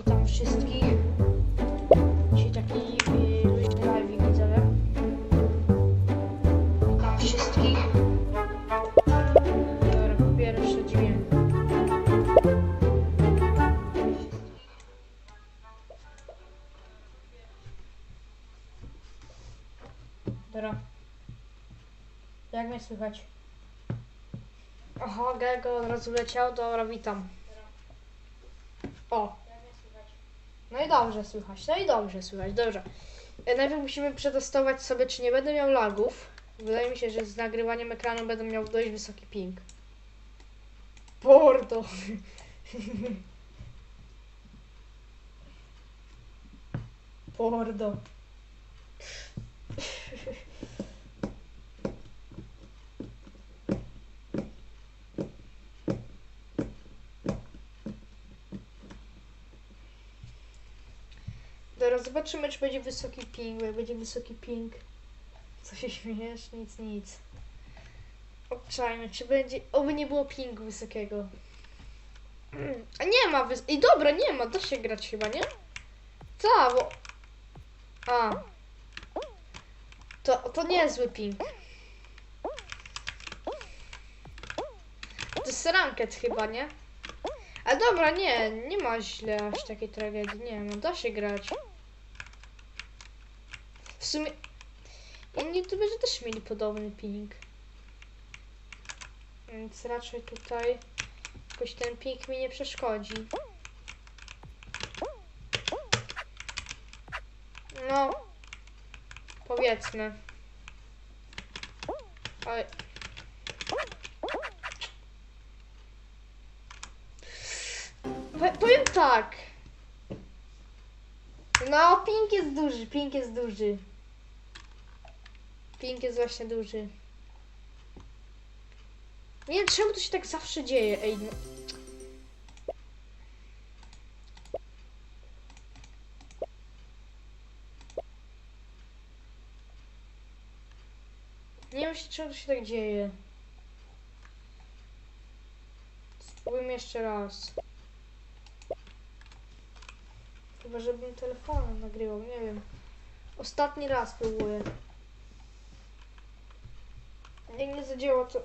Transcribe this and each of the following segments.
Witam wszystkich. Dzisiaj taki y, luźny live widzowie. Witam wszystkich. Dobra, po pierwsze dźwięk. Dobra. Jak mnie słychać? Aha, Gego od razu leciał, dobra, witam. O. No i dobrze słychać, no i dobrze słychać, dobrze. E, Najpierw musimy przetestować sobie, czy nie będę miał lagów. Wydaje mi się, że z nagrywaniem ekranu będę miał dość wysoki ping. Porto. Pordo. Dobra, zobaczymy, czy będzie wysoki ping, jak będzie wysoki ping. Co się śmiejesz? Nic, nic. Obczajmy, czy będzie... Oby nie było pingu wysokiego. A nie ma wys... I dobra, nie ma, da się grać chyba, nie? Co, bo... A. To, to niezły ping. To jest ranket chyba, nie? A dobra, nie, nie ma źle aż takiej tragedii, nie no, da się grać. Sumie inni youtuberzy też mieli podobny ping. Więc raczej tutaj jakoś ten ping mi nie przeszkodzi. No, powiedzmy. Ale... Po- Powiem tak. No, ping jest duży, ping jest duży. Ping jest właśnie duży. Nie wiem, czemu to się tak zawsze dzieje, ej, no. Nie wiem, czemu to się tak dzieje. Spróbujmy jeszcze raz. Chyba, żebym telefonem nagrywał, nie wiem. Ostatni raz próbuję. Jak nie zadziała, to...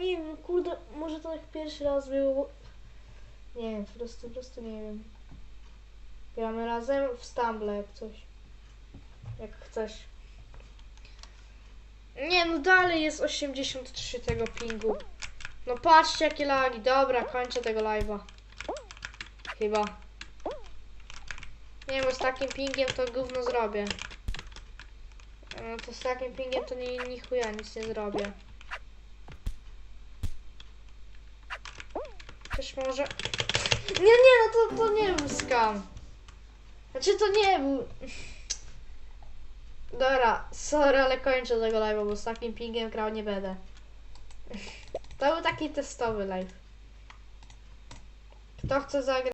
nie wiem, kurde, może to jak pierwszy raz było, bo... Nie wiem, po prostu, po prostu nie wiem. Gramy razem w Stumble jak coś. Jak chcesz. Nie, no dalej jest 83 tego pingu. No patrzcie jakie lagi. Dobra, kończę tego live'a. Chyba. Nie, bo z takim pingiem to gówno zrobię. No to z takim pingiem to ni, ni chuja nic nie zrobię. Też może... Nie, nie, no to, to nie był skam. Znaczy to nie był... Dobra, sorry, ale kończę tego live'a, bo z takim pingiem grał nie będę. To był taki testowy live. Kto chce zagrać?